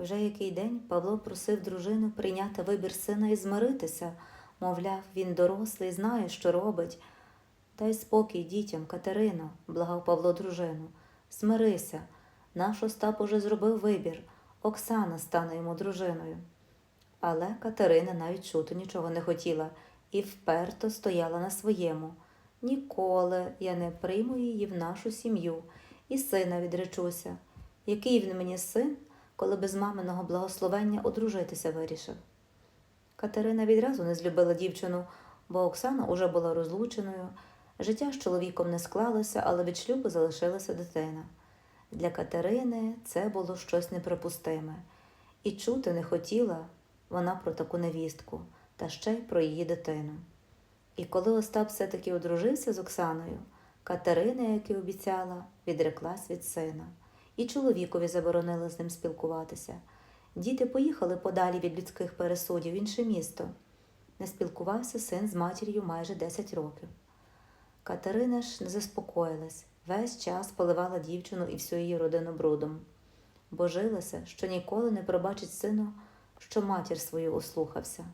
Вже який день Павло просив дружину прийняти вибір сина і змиритися. Мовляв, він дорослий, знає, що робить. Дай спокій дітям, Катерино, благав Павло дружину. Смирися. Наш Остап уже зробив вибір. Оксана стане йому дружиною. Але Катерина навіть чути нічого не хотіла і вперто стояла на своєму. Ніколи я не прийму її в нашу сім'ю і сина відречуся. Який він мені син, коли без маминого благословення одружитися вирішив? Катерина відразу не злюбила дівчину, бо Оксана уже була розлученою. Життя з чоловіком не склалося, але від шлюбу залишилася дитина. Для Катерини це було щось неприпустиме, і чути не хотіла вона про таку невістку, та ще й про її дитину. І коли Остап все-таки одружився з Оксаною, Катерина, як і обіцяла, відреклась від сина, і чоловікові заборонила з ним спілкуватися. Діти поїхали подалі від людських пересудів в інше місто. Не спілкувався син з матір'ю майже 10 років. Катерина ж не заспокоїлась, весь час поливала дівчину і всю її родину брудом. Божилася, що ніколи не пробачить сину, що матір свою ослухався.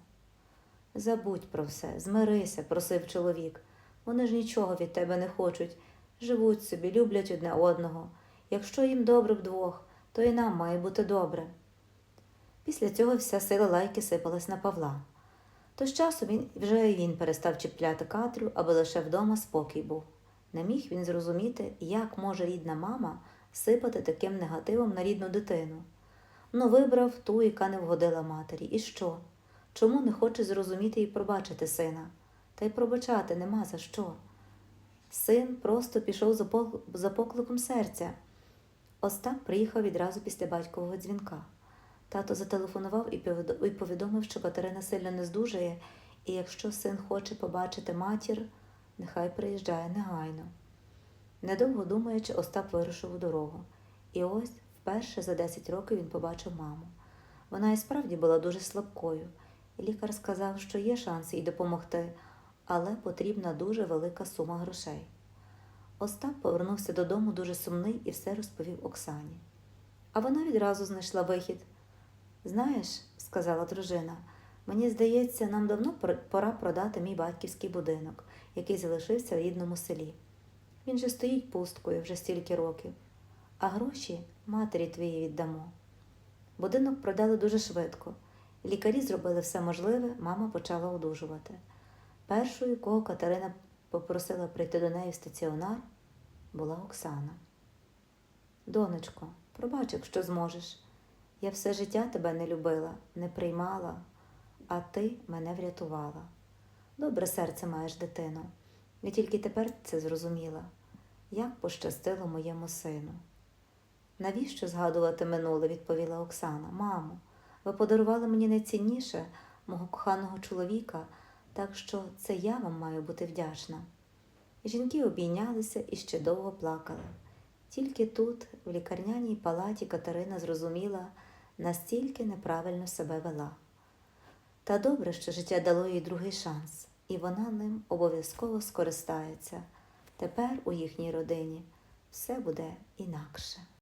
Забудь про все, змирися, просив чоловік. Вони ж нічого від тебе не хочуть. Живуть собі, люблять одне одного. Якщо їм добре вдвох, то і нам має бути добре. Після цього вся сила лайки сипалась на Павла. То з часу він вже він перестав чіпляти Катрю, аби лише вдома спокій був. Не міг він зрозуміти, як може рідна мама сипати таким негативом на рідну дитину. Ну, вибрав ту, яка не вгодила матері. І що? Чому не хоче зрозуміти і пробачити сина? Та й пробачати нема за що. Син просто пішов за покликом серця. Остап приїхав відразу після батькового дзвінка. Тато зателефонував і повідомив, що Катерина сильно не здужує, і якщо син хоче побачити матір, нехай приїжджає негайно. Недовго думаючи, Остап вирушив у дорогу. І ось вперше за 10 років він побачив маму. Вона і справді була дуже слабкою, лікар сказав, що є шанс їй допомогти, але потрібна дуже велика сума грошей. Остап повернувся додому дуже сумний і все розповів Оксані. А вона відразу знайшла вихід. Знаєш, сказала дружина, мені здається, нам давно пора продати мій батьківський будинок, який залишився в рідному селі. Він же стоїть пусткою вже стільки років, а гроші матері твоїй віддамо. Будинок продали дуже швидко. Лікарі зробили все можливе, мама почала одужувати. Першою, кого Катерина попросила прийти до неї в стаціонар, була Оксана. Донечко, пробач, якщо зможеш. Я все життя тебе не любила, не приймала, а ти мене врятувала. Добре серце маєш, дитино. Я тільки тепер це зрозуміла, як пощастило моєму сину. Навіщо згадувати минуле, відповіла Оксана. Мамо, ви подарували мені найцінніше мого коханого чоловіка, так що це я вам маю бути вдячна. Жінки обійнялися і ще довго плакали. Тільки тут, в лікарняній палаті, Катерина зрозуміла, настільки неправильно себе вела. Та добре, що життя дало їй другий шанс, і вона ним обов'язково скористається. Тепер у їхній родині все буде інакше.